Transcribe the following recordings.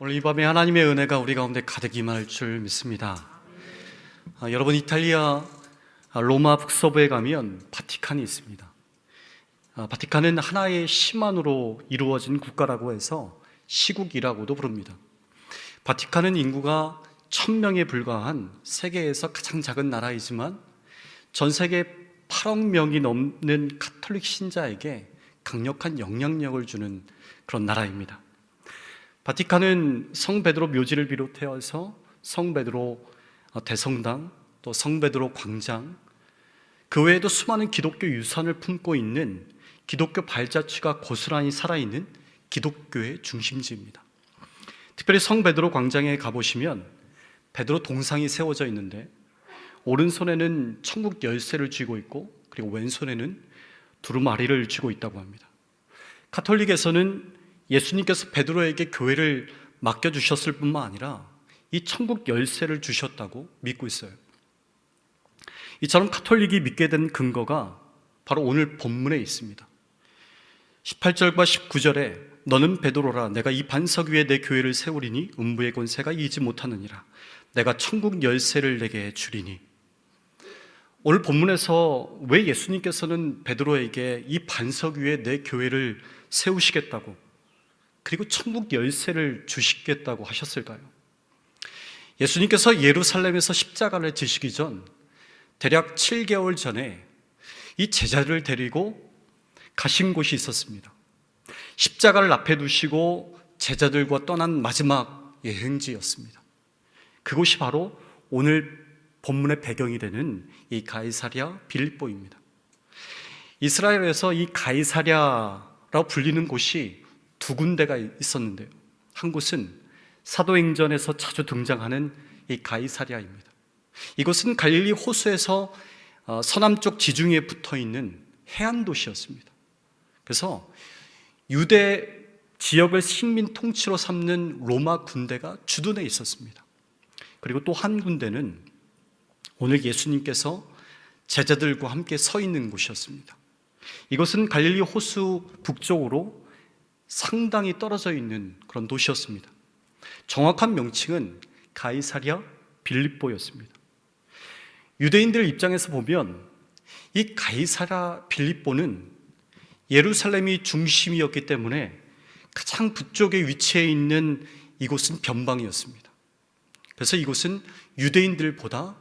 오늘 이 밤에 하나님의 은혜가 우리 가운데 가득 임할 줄 믿습니다. 아, 여러분 이탈리아 아, 로마 북서부에 가면 바티칸이 있습니다. 아, 바티칸은 하나의 시만으로 이루어진 국가라고 해서 시국이라고도 부릅니다. 바티칸은 인구가 천 명에 불과한 세계에서 가장 작은 나라이지만 전 세계 8억 명이 넘는 카톨릭 신자에게 강력한 영향력을 주는 그런 나라입니다. 바티칸은 성 베드로 묘지를 비롯해서 성 베드로 대성당, 또 성 베드로 광장, 그 외에도 수많은 기독교 유산을 품고 있는 기독교 발자취가 고스란히 살아있는 기독교의 중심지입니다. 특별히 성 베드로 광장에 가보시면 베드로 동상이 세워져 있는데 오른손에는 천국 열쇠를 쥐고 있고 그리고 왼손에는 두루마리를 쥐고 있다고 합니다. 카톨릭에서는 예수님께서 베드로에게 교회를 맡겨 주셨을 뿐만 아니라 이 천국 열쇠를 주셨다고 믿고 있어요. 이처럼 카톨릭이 믿게 된 근거가 바로 오늘 본문에 있습니다. 18절과 19절에 너는 베드로라 내가 이 반석 위에 내 교회를 세우리니 음부의 권세가 이지 못하느니라 내가 천국 열쇠를 내게 주리니 오늘 본문에서 왜 예수님께서는 베드로에게 이 반석 위에 내 교회를 세우시겠다고 그리고 천국 열쇠를 주시겠다고 하셨을까요? 예수님께서 예루살렘에서 십자가를 지시기 전 대략 7개월 전에 이 제자를 데리고 가신 곳이 있었습니다. 십자가를 앞에 두시고 제자들과 떠난 마지막 여행지였습니다. 그곳이 바로 오늘 본문의 배경이 되는 이 가이사랴 빌립보입니다. 이스라엘에서 이 가이사랴라고 불리는 곳이 두 군데가 있었는데요. 한 곳은 사도행전에서 자주 등장하는 이 가이사랴입니다. 이곳은 갈릴리 호수에서 어, 서남쪽 지중해에 붙어 있는 해안 도시였습니다. 그래서 유대 지역을 식민 통치로 삼는 로마 군대가 주둔해 있었습니다. 그리고 또 한 군대는 오늘 예수님께서 제자들과 함께 서 있는 곳이었습니다. 이것은 갈릴리 호수 북쪽으로 상당히 떨어져 있는 그런 도시였습니다. 정확한 명칭은 가이사랴 빌립보였습니다. 유대인들 입장에서 보면 이 가이사랴 빌립보는 예루살렘이 중심이었기 때문에 가장 북쪽에 위치해 있는 이곳은 변방이었습니다. 그래서 이곳은 유대인들보다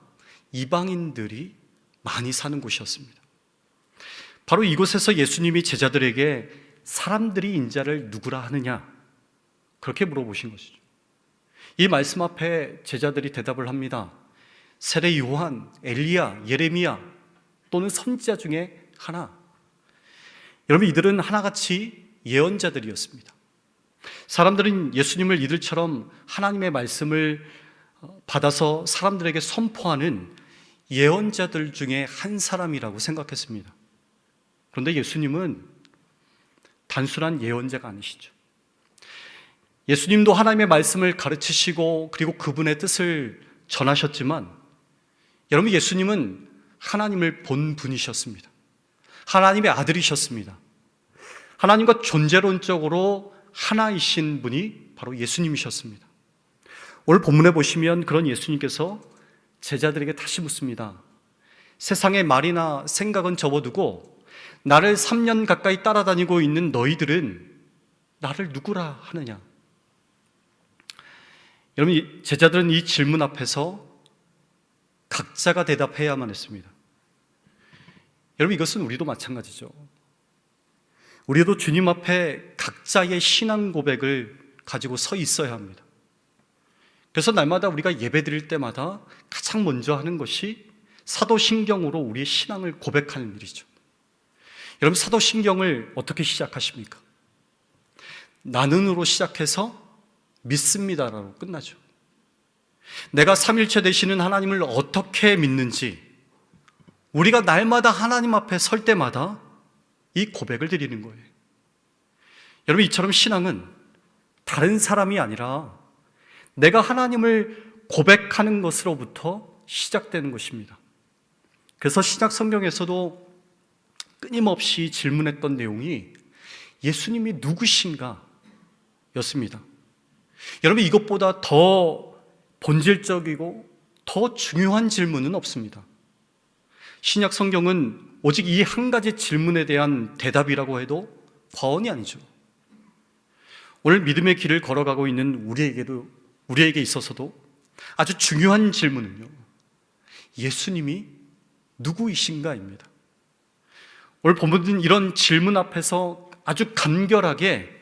이방인들이 많이 사는 곳이었습니다. 바로 이곳에서 예수님이 제자들에게 사람들이 인자를 누구라 하느냐 그렇게 물어보신 것이죠. 이 말씀 앞에 제자들이 대답을 합니다. 세례 요한, 엘리야, 예레미야 또는 선지자 중에 하나. 여러분 이들은 하나같이 예언자들이었습니다. 사람들은 예수님을 이들처럼 하나님의 말씀을 받아서 사람들에게 선포하는 예언자들 중에 한 사람이라고 생각했습니다. 그런데 예수님은 단순한 예언자가 아니시죠. 예수님도 하나님의 말씀을 가르치시고 그리고 그분의 뜻을 전하셨지만 여러분 예수님은 하나님을 본 분이셨습니다. 하나님의 아들이셨습니다. 하나님과 존재론적으로 하나이신 분이 바로 예수님이셨습니다. 오늘 본문에 보시면 그런 예수님께서 제자들에게 다시 묻습니다. 세상의 말이나 생각은 접어두고 나를 3년 가까이 따라다니고 있는 너희들은 나를 누구라 하느냐? 여러분, 제자들은 이 질문 앞에서 각자가 대답해야만 했습니다. 여러분, 이것은 우리도 마찬가지죠. 우리도 주님 앞에 각자의 신앙 고백을 가지고 서 있어야 합니다. 그래서 날마다 우리가 예배 드릴 때마다 가장 먼저 하는 것이 사도신경으로 우리의 신앙을 고백하는 일이죠. 여러분, 사도신경을 어떻게 시작하십니까? 나는으로 시작해서 믿습니다라고 끝나죠. 내가 삼일체 되시는 하나님을 어떻게 믿는지 우리가 날마다 하나님 앞에 설 때마다 이 고백을 드리는 거예요. 여러분, 이처럼 신앙은 다른 사람이 아니라 내가 하나님을 고백하는 것으로부터 시작되는 것입니다. 그래서 신약 성경에서도 끊임없이 질문했던 내용이 예수님이 누구신가 였습니다. 여러분 이것보다 더 본질적이고 더 중요한 질문은 없습니다. 신약 성경은 오직 이 한 가지 질문에 대한 대답이라고 해도 과언이 아니죠. 오늘 믿음의 길을 걸어가고 있는 우리에게도 우리에게 있어서도 아주 중요한 질문은요. 예수님이 누구이신가입니다. 오늘 본문은 이런 질문 앞에서 아주 간결하게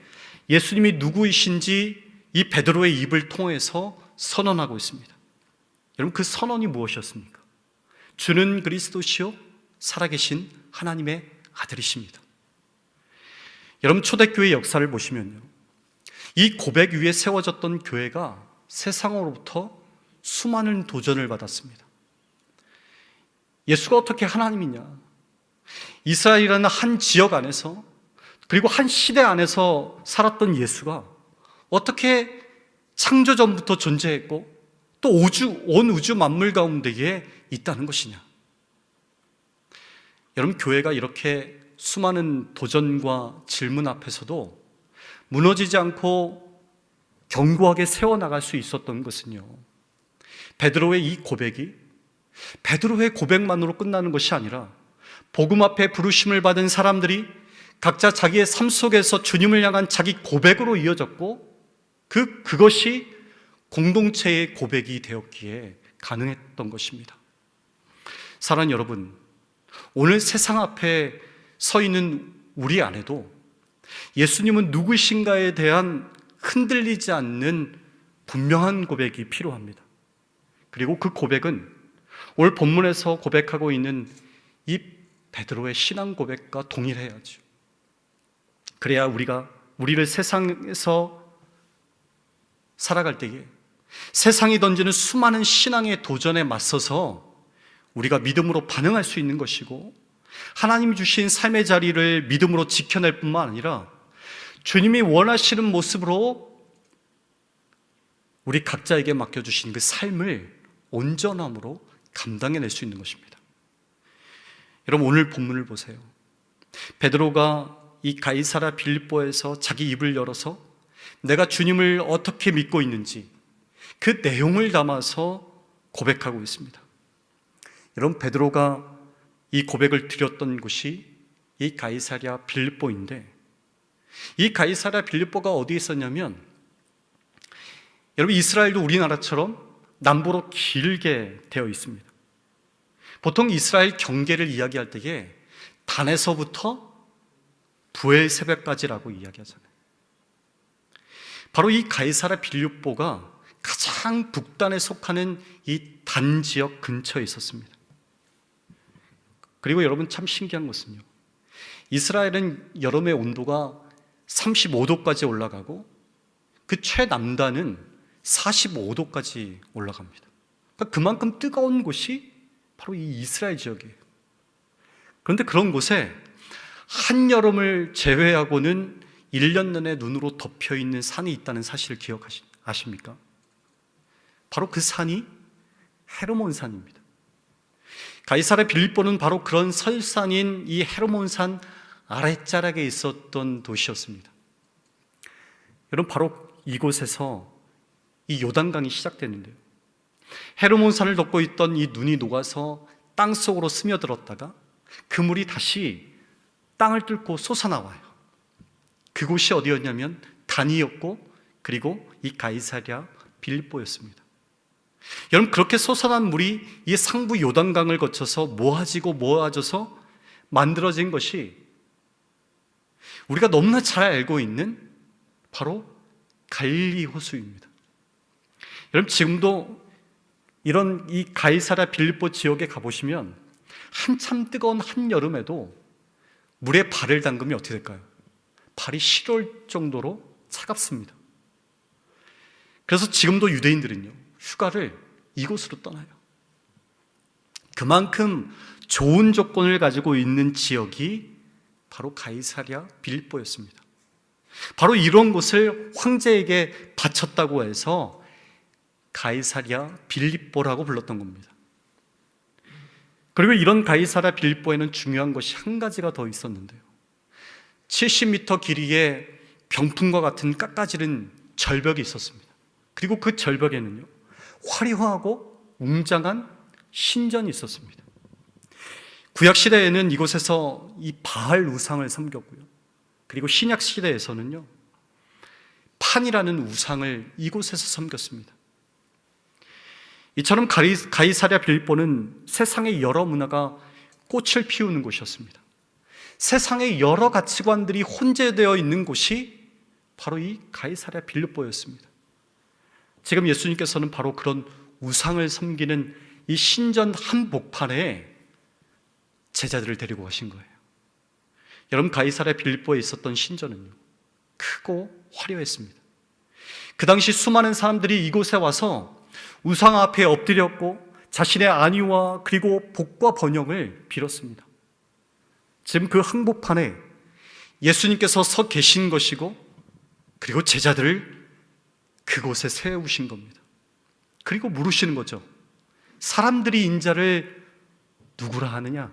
예수님이 누구이신지 이 베드로의 입을 통해서 선언하고 있습니다. 여러분 그 선언이 무엇이었습니까? 주는 그리스도시요 살아계신 하나님의 아들이십니다. 여러분 초대교회 역사를 보시면요. 이 고백 위에 세워졌던 교회가 세상으로부터 수많은 도전을 받았습니다. 예수가 어떻게 하나님이냐? 이스라엘이라는 한 지역 안에서 그리고 한 시대 안에서 살았던 예수가 어떻게 창조 전부터 존재했고 또 우주 온 우주 만물 가운데에 있다는 것이냐? 여러분 교회가 이렇게 수많은 도전과 질문 앞에서도 무너지지 않고 견고하게 세워 나갈 수 있었던 것은요. 베드로의 이 고백이 베드로의 고백만으로 끝나는 것이 아니라 복음 앞에 부르심을 받은 사람들이 각자 자기의 삶 속에서 주님을 향한 자기 고백으로 이어졌고 그 그것이 공동체의 고백이 되었기에 가능했던 것입니다. 사랑하는 여러분, 오늘 세상 앞에 서 있는 우리 안에도 예수님은 누구신가에 대한 흔들리지 않는 분명한 고백이 필요합니다. 그리고 그 고백은 오늘 본문에서 고백하고 있는 이 베드로의 신앙 고백과 동일해야죠. 그래야 우리가 우리를 세상에서 살아갈 때에 세상이 던지는 수많은 신앙의 도전에 맞서서 우리가 믿음으로 반응할 수 있는 것이고 하나님이 주신 삶의 자리를 믿음으로 지켜낼 뿐만 아니라 주님이 원하시는 모습으로 우리 각자에게 맡겨주신 그 삶을 온전함으로 감당해낼 수 있는 것입니다. 여러분 오늘 본문을 보세요. 베드로가 이 가이사라 빌립보에서 자기 입을 열어서 내가 주님을 어떻게 믿고 있는지 그 내용을 담아서 고백하고 있습니다. 여러분 베드로가 이 고백을 드렸던 곳이 이 가이사랴 빌립보인데 이 가이사랴 빌립보가 어디에 있었냐면 여러분 이스라엘도 우리나라처럼 남부로 길게 되어 있습니다. 보통 이스라엘 경계를 이야기할 때에 단에서부터 부엘 새벽까지라고 이야기하잖아요. 바로 이 가이사라 빌립보가 가장 북단에 속하는 이 단 지역 근처에 있었습니다. 그리고 여러분 참 신기한 것은요. 이스라엘은 여름의 온도가 35도까지 올라가고 그 최남단은 45도까지 올라갑니다. 그러니까 그만큼 뜨거운 곳이 바로 이 이스라엘 지역이에요. 그런데 그런 곳에 한여름을 제외하고는 1년 내내 눈으로 덮여 있는 산이 있다는 사실을 기억하십니까? 바로 그 산이 헤르몬 산입니다. 가이사의 빌립보는 바로 그런 설산인 이 헤르몬 산 아랫자락에 있었던 도시였습니다. 여러분 바로 이곳에서 이 요단강이 시작되는데요. 헤르몬 산을 덮고 있던 이 눈이 녹아서 땅 속으로 스며들었다가 그 물이 다시 땅을 뚫고 솟아나와요. 그곳이 어디였냐면 단이었고 그리고 이 가이사랴 빌립보였습니다. 여러분 그렇게 솟아난 물이 이 상부 요단강을 거쳐서 모아지고 모아져서 만들어진 것이 우리가 너무나 잘 알고 있는 바로 갈리 호수입니다. 여러분 지금도 이런 이 가이사라 빌립보 지역에 가보시면 한참 뜨거운 한여름에도 물에 발을 담그면 어떻게 될까요? 발이 시려울 정도로 차갑습니다. 그래서 지금도 유대인들은요, 휴가를 이곳으로 떠나요. 그만큼 좋은 조건을 가지고 있는 지역이 바로 가이사랴 빌보였습니다. 바로 이런 곳을 황제에게 바쳤다고 해서 가이사랴 빌립보라고 불렀던 겁니다. 그리고 이런 가이사랴 빌립보에는 중요한 것이 한 가지가 더 있었는데요. 70m 길이의 병풍과 같은 깎아지른 절벽이 있었습니다. 그리고 그 절벽에는요, 화려하고 웅장한 신전이 있었습니다. 구약 시대에는 이곳에서 이 바알 우상을 섬겼고요. 그리고 신약 시대에서는요, 판이라는 우상을 이곳에서 섬겼습니다. 이처럼 가이사랴 빌보는 세상의 여러 문화가 꽃을 피우는 곳이었습니다. 세상의 여러 가치관들이 혼재되어 있는 곳이 바로 이 가이사랴 빌보였습니다. 지금 예수님께서는 바로 그런 우상을 섬기는 이 신전 한복판에 제자들을 데리고 가신 거예요. 여러분 가이사랴 빌보에 있었던 신전은요. 크고 화려했습니다. 그 당시 수많은 사람들이 이곳에 와서 우상 앞에 엎드렸고 자신의 안위와 그리고 복과 번영을 빌었습니다. 지금 그 항복판에 예수님께서 서 계신 것이고 그리고 제자들을 그곳에 세우신 겁니다. 그리고 물으시는 거죠. 사람들이 인자를 누구라 하느냐?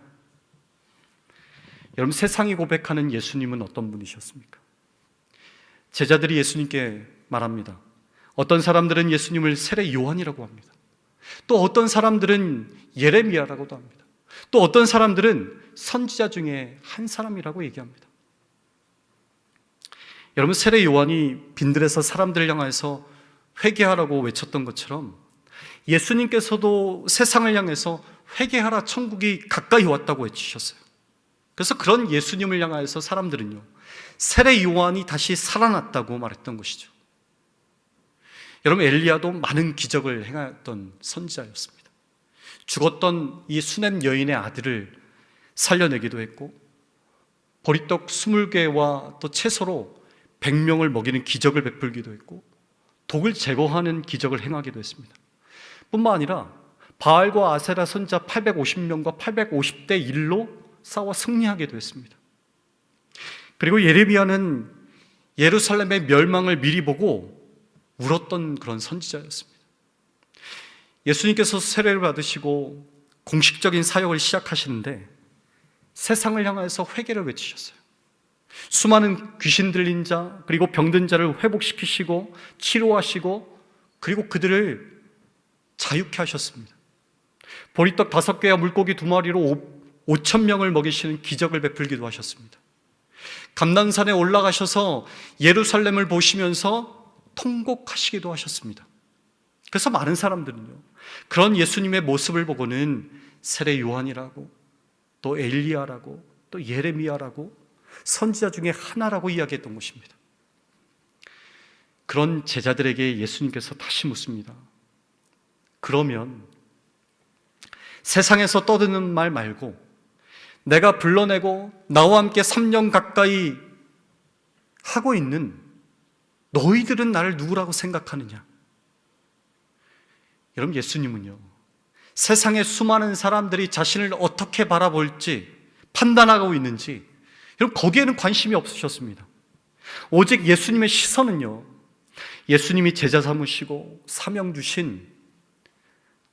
여러분 세상이 고백하는 예수님은 어떤 분이셨습니까? 제자들이 예수님께 말합니다. 어떤 사람들은 예수님을 세례 요한이라고 합니다. 또 어떤 사람들은 예레미야라고도 합니다. 또 어떤 사람들은 선지자 중에 한 사람이라고 얘기합니다. 여러분 세례 요한이 빈들에서 사람들을 향해서 회개하라고 외쳤던 것처럼 예수님께서도 세상을 향해서 회개하라 천국이 가까이 왔다고 외치셨어요. 그래서 그런 예수님을 향하여서 사람들은요 세례 요한이 다시 살아났다고 말했던 것이죠. 여러분 엘리야도 많은 기적을 행했던 선지자였습니다. 죽었던 이 수냄 여인의 아들을 살려내기도 했고 보리떡 20개와 또 채소로 100명을 먹이는 기적을 베풀기도 했고 독을 제거하는 기적을 행하기도 했습니다. 뿐만 아니라 바알과 아세라 선자 850명과 850대 1로 싸워 승리하기도 했습니다. 그리고 예레미야는 예루살렘의 멸망을 미리 보고 울었던 그런 선지자였습니다. 예수님께서 세례를 받으시고 공식적인 사역을 시작하시는데 세상을 향해서 회개를 외치셨어요. 수많은 귀신 들린 자, 그리고 병든 자를 회복시키시고 치료하시고 그리고 그들을 자유케 하셨습니다. 보리떡 다섯 개와 물고기 두 마리로 오천 명을 먹이시는 기적을 베풀기도 하셨습니다. 감난산에 올라가셔서 예루살렘을 보시면서 통곡하시기도 하셨습니다. 그래서 많은 사람들은요, 그런 예수님의 모습을 보고는 세례 요한이라고, 또 엘리야라고, 또 예레미야라고, 선지자 중에 하나라고 이야기했던 것입니다. 그런 제자들에게 예수님께서 다시 묻습니다. 그러면 세상에서 떠드는 말 말고 내가 불러내고 나와 함께 3년 가까이 하고 있는 너희들은 나를 누구라고 생각하느냐? 여러분, 예수님은요, 세상의 수많은 사람들이 자신을 어떻게 바라볼지 판단하고 있는지, 여러분, 거기에는 관심이 없으셨습니다. 오직 예수님의 시선은요, 예수님이 제자 삼으시고 사명 주신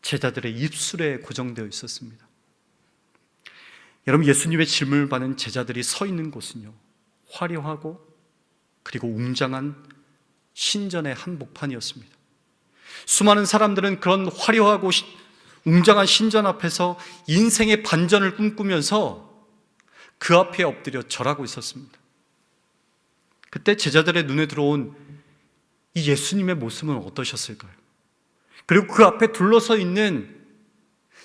제자들의 입술에 고정되어 있었습니다. 여러분, 예수님의 질문을 받는 제자들이 서 있는 곳은요, 화려하고 그리고 웅장한 신전의 한복판이었습니다. 수많은 사람들은 그런 화려하고 웅장한 신전 앞에서 인생의 반전을 꿈꾸면서 그 앞에 엎드려 절하고 있었습니다. 그때 제자들의 눈에 들어온 이 예수님의 모습은 어떠셨을까요? 그리고 그 앞에 둘러서 있는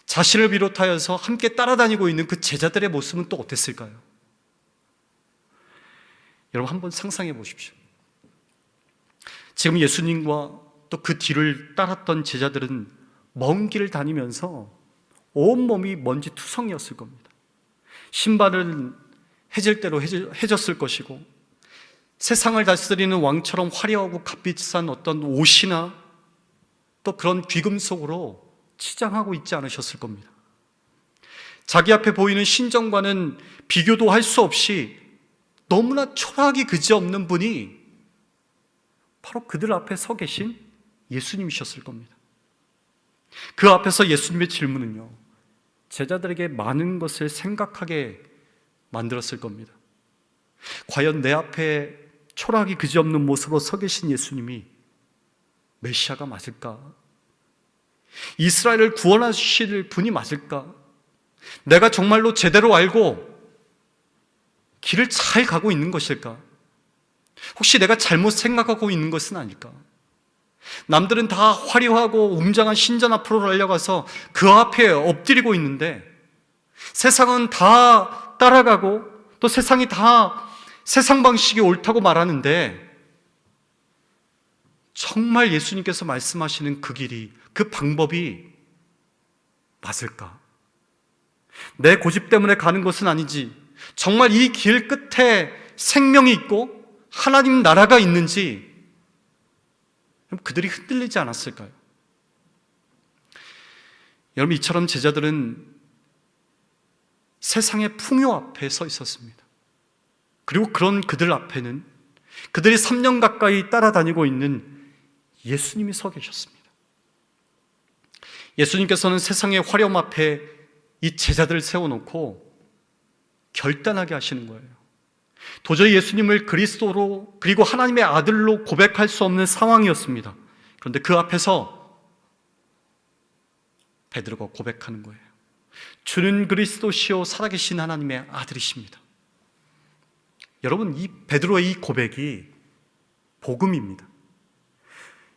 자신을 비롯하여서 함께 따라다니고 있는 그 제자들의 모습은 또 어땠을까요? 여러분 한번 상상해 보십시오. 지금 예수님과 또 그 뒤를 따랐던 제자들은 먼 길을 다니면서 온몸이 먼지 투성이었을 겁니다. 신발은 해질 대로 해졌을 것이고 세상을 다스리는 왕처럼 화려하고 값비싼 어떤 옷이나 또 그런 귀금속으로 치장하고 있지 않으셨을 겁니다. 자기 앞에 보이는 신정과는 비교도 할 수 없이 너무나 초라하기 그지없는 분이 바로 그들 앞에 서 계신 예수님이셨을 겁니다. 그 앞에서 예수님의 질문은요, 제자들에게 많은 것을 생각하게 만들었을 겁니다. 과연 내 앞에 초라하기 그지없는 모습으로 서 계신 예수님이 메시아가 맞을까? 이스라엘을 구원하실 분이 맞을까? 내가 정말로 제대로 알고 길을 잘 가고 있는 것일까? 혹시 내가 잘못 생각하고 있는 것은 아닐까? 남들은 다 화려하고 웅장한 신전 앞으로 달려가서 그 앞에 엎드리고 있는데 세상은 다 따라가고 또 세상이 다 세상 방식이 옳다고 말하는데 정말 예수님께서 말씀하시는 그 길이 그 방법이 맞을까? 내 고집 때문에 가는 것은 아니지. 정말 이 길 끝에 생명이 있고 하나님 나라가 있는지 그들이 흔들리지 않았을까요? 여러분 이처럼 제자들은 세상의 풍요 앞에 서 있었습니다. 그리고 그런 그들 앞에는 그들이 3년 가까이 따라다니고 있는 예수님이 서 계셨습니다. 예수님께서는 세상의 화려함 앞에 이 제자들을 세워놓고 결단하게 하시는 거예요. 도저히 예수님을 그리스도로 그리고 하나님의 아들로 고백할 수 없는 상황이었습니다. 그런데 그 앞에서 베드로가 고백하는 거예요. 주는 그리스도시요 살아계신 하나님의 아들이십니다. 여러분 이 베드로의 이 고백이 복음입니다.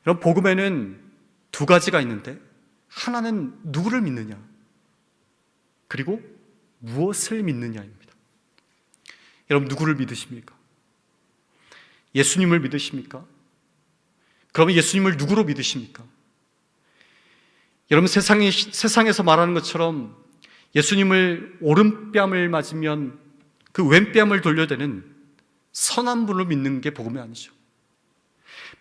여러분 복음에는 두 가지가 있는데 하나는 누구를 믿느냐 그리고 무엇을 믿느냐입니다. 여러분 누구를 믿으십니까? 예수님을 믿으십니까? 그러면 예수님을 누구로 믿으십니까? 여러분 세상에, 세상에서 말하는 것처럼 예수님을 오른뺨을 맞으면 그 왼뺨을 돌려대는 선한 분을 믿는 게 복음이 아니죠.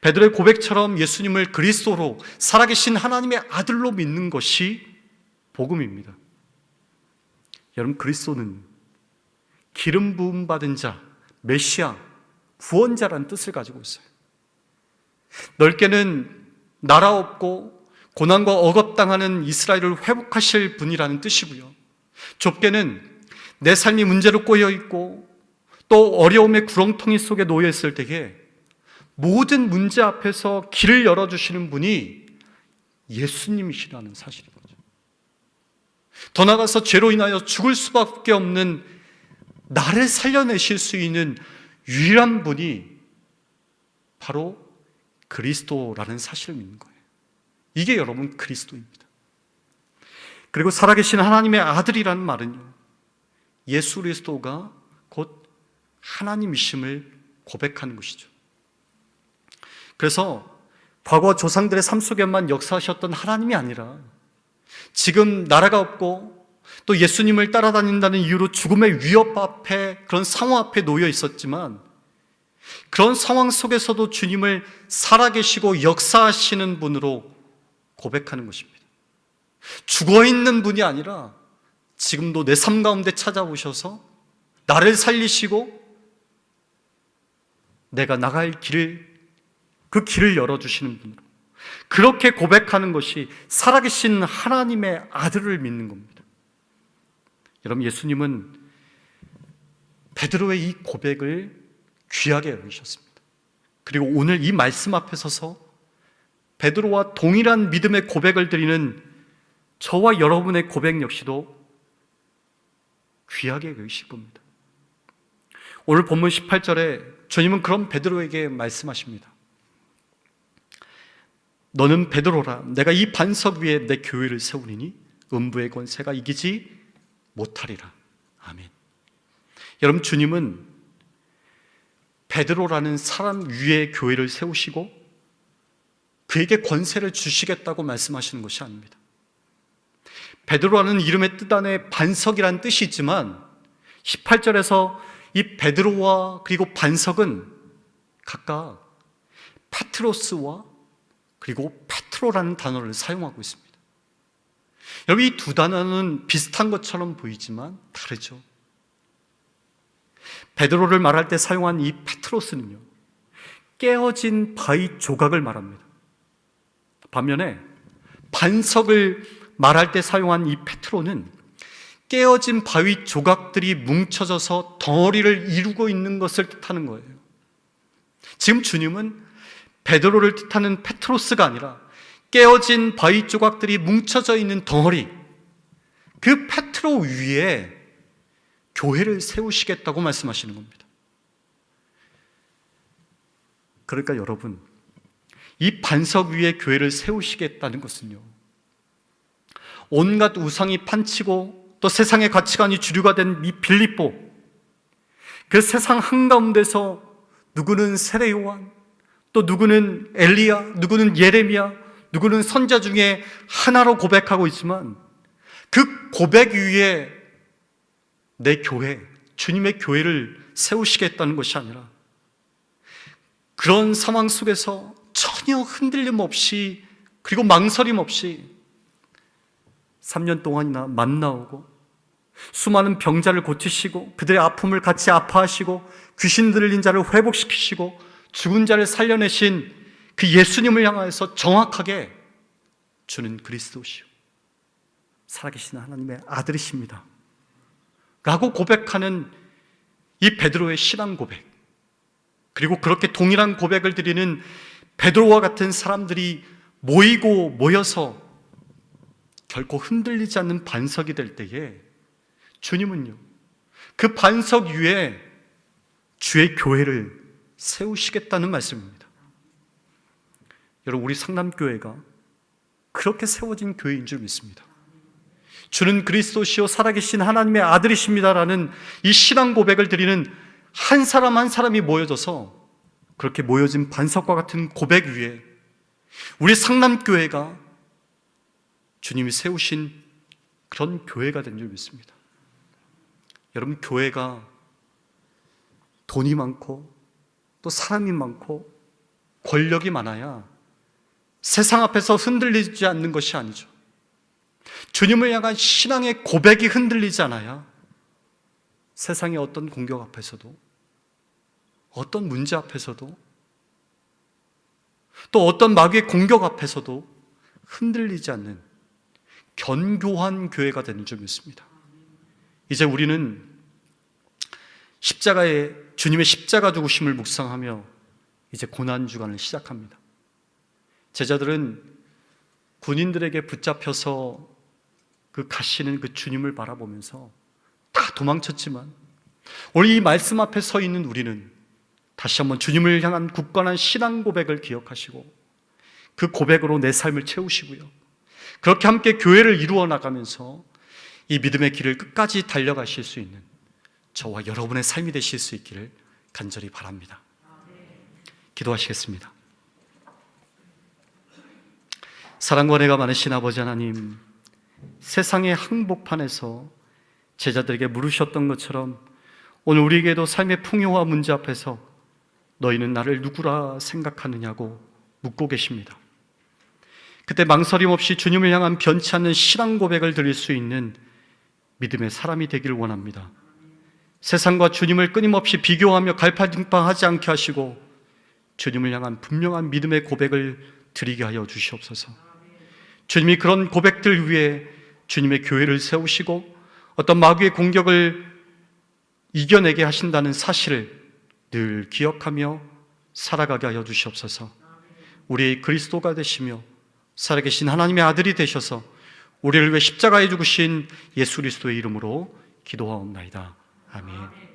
베드로의 고백처럼 예수님을 그리스도로 살아계신 하나님의 아들로 믿는 것이 복음입니다. 여러분 그리스도는 기름 부음 받은 자, 메시아, 구원자라는 뜻을 가지고 있어요. 넓게는 나라 없고 고난과 억압당하는 이스라엘을 회복하실 분이라는 뜻이고요. 좁게는 내 삶이 문제로 꼬여 있고 또 어려움의 구렁텅이 속에 놓여 있을 때에 모든 문제 앞에서 길을 열어 주시는 분이 예수님이시라는 사실인 거죠. 더 나아가서 죄로 인하여 죽을 수밖에 없는 나를 살려내실 수 있는 유일한 분이 바로 그리스도라는 사실을 믿는 거예요. 이게 여러분 그리스도입니다. 그리고 살아계신 하나님의 아들이라는 말은요. 예수 그리스도가 곧 하나님이심을 고백하는 것이죠. 그래서 과거 조상들의 삶 속에만 역사하셨던 하나님이 아니라 지금 나라가 없고 또 예수님을 따라다닌다는 이유로 죽음의 위협 앞에 그런 상황 앞에 놓여 있었지만 그런 상황 속에서도 주님을 살아계시고 역사하시는 분으로 고백하는 것입니다. 죽어 있는 분이 아니라 지금도 내 삶 가운데 찾아오셔서 나를 살리시고 내가 나갈 길을 그 길을 열어 주시는 분으로 그렇게 고백하는 것이 살아계신 하나님의 아들을 믿는 겁니다. 여러분 예수님은 베드로의 이 고백을 귀하게 여기셨습니다. 그리고 오늘 이 말씀 앞에 서서 베드로와 동일한 믿음의 고백을 드리는 저와 여러분의 고백 역시도 귀하게 여기실 겁니다. 오늘 본문 18절에 주님은 그런 베드로에게 말씀하십니다. 너는 베드로라. 내가 이 반석 위에 내 교회를 세우리니 음부의 권세가 이기지 못하리라. 아멘. 여러분 주님은 베드로라는 사람 위에 교회를 세우시고 그에게 권세를 주시겠다고 말씀하시는 것이 아닙니다. 베드로라는 이름의 뜻 안에 반석이라는 뜻이 있지만 18절에서 이 베드로와 그리고 반석은 각각 파트로스와 그리고 페트로라는 단어를 사용하고 있습니다. 여러분 이 두 단어는 비슷한 것처럼 보이지만 다르죠. 베드로를 말할 때 사용한 이 페트로스는요. 깨어진 바위 조각을 말합니다. 반면에 반석을 말할 때 사용한 이 페트로는 깨어진 바위 조각들이 뭉쳐져서 덩어리를 이루고 있는 것을 뜻하는 거예요. 지금 주님은 베드로를 뜻하는 페트로스가 아니라 깨어진 바위 조각들이 뭉쳐져 있는 덩어리 그 페트로 위에 교회를 세우시겠다고 말씀하시는 겁니다. 그러니까 여러분, 이 반석 위에 교회를 세우시겠다는 것은요, 온갖 우상이 판치고 또 세상의 가치관이 주류가 된 이 빌립보, 그 세상 한가운데서 누구는 세례 요한, 또 누구는 엘리야, 누구는 예레미야, 누구는 선자 중에 하나로 고백하고 있지만 그 고백 위에 내 교회, 주님의 교회를 세우시겠다는 것이 아니라 그런 상황 속에서 전혀 흔들림 없이 그리고 망설임 없이 3년 동안이나 만나오고 수많은 병자를 고치시고 그들의 아픔을 같이 아파하시고 귀신 들린 자를 회복시키시고 죽은 자를 살려내신 그 예수님을 향하여서 정확하게 주는 그리스도시오. 살아계신 하나님의 아들이십니다. 라고 고백하는 이 베드로의 신앙 고백. 그리고 그렇게 동일한 고백을 드리는 베드로와 같은 사람들이 모이고 모여서 결코 흔들리지 않는 반석이 될 때에 주님은요, 그 반석 위에 주의 교회를 세우시겠다는 말씀입니다. 여러분, 우리 상남교회가 그렇게 세워진 교회인 줄 믿습니다. 주는 그리스도시요 살아계신 하나님의 아들이십니다라는 이 신앙 고백을 드리는 한 사람 한 사람이 모여져서 그렇게 모여진 반석과 같은 고백 위에 우리 상남교회가 주님이 세우신 그런 교회가 된 줄 믿습니다. 여러분, 교회가 돈이 많고 또 사람이 많고 권력이 많아야 세상 앞에서 흔들리지 않는 것이 아니죠. 주님을 향한 신앙의 고백이 흔들리지 않아야 세상의 어떤 공격 앞에서도 어떤 문제 앞에서도 또 어떤 마귀의 공격 앞에서도 흔들리지 않는 견고한 교회가 되는 줄 믿습니다. 이제 우리는 십자가에 주님의 십자가 죽으심을 묵상하며 이제 고난 주간을 시작합니다. 제자들은 군인들에게 붙잡혀서 그 가시는 그 주님을 바라보면서 다 도망쳤지만 오늘 이 말씀 앞에 서 있는 우리는 다시 한번 주님을 향한 굳건한 신앙 고백을 기억하시고 그 고백으로 내 삶을 채우시고요. 그렇게 함께 교회를 이루어 나가면서 이 믿음의 길을 끝까지 달려가실 수 있는 저와 여러분의 삶이 되실 수 있기를 간절히 바랍니다. 기도하시겠습니다. 사랑과 내가 많으신 아버지 하나님, 세상의 항복판에서 제자들에게 물으셨던 것처럼 오늘 우리에게도 삶의 풍요와 문제 앞에서 너희는 나를 누구라 생각하느냐고 묻고 계십니다. 그때 망설임 없이 주님을 향한 변치 않는 신앙 고백을 드릴 수 있는 믿음의 사람이 되기를 원합니다. 세상과 주님을 끊임없이 비교하며 갈팡질팡하지 않게 하시고 주님을 향한 분명한 믿음의 고백을 드리게 하여 주시옵소서. 주님이 그런 고백들 위해 주님의 교회를 세우시고 어떤 마귀의 공격을 이겨내게 하신다는 사실을 늘 기억하며 살아가게 하여 주시옵소서. 우리 그리스도가 되시며 살아계신 하나님의 아들이 되셔서 우리를 위해 십자가에 죽으신 예수 그리스도의 이름으로 기도하옵나이다. 아멘.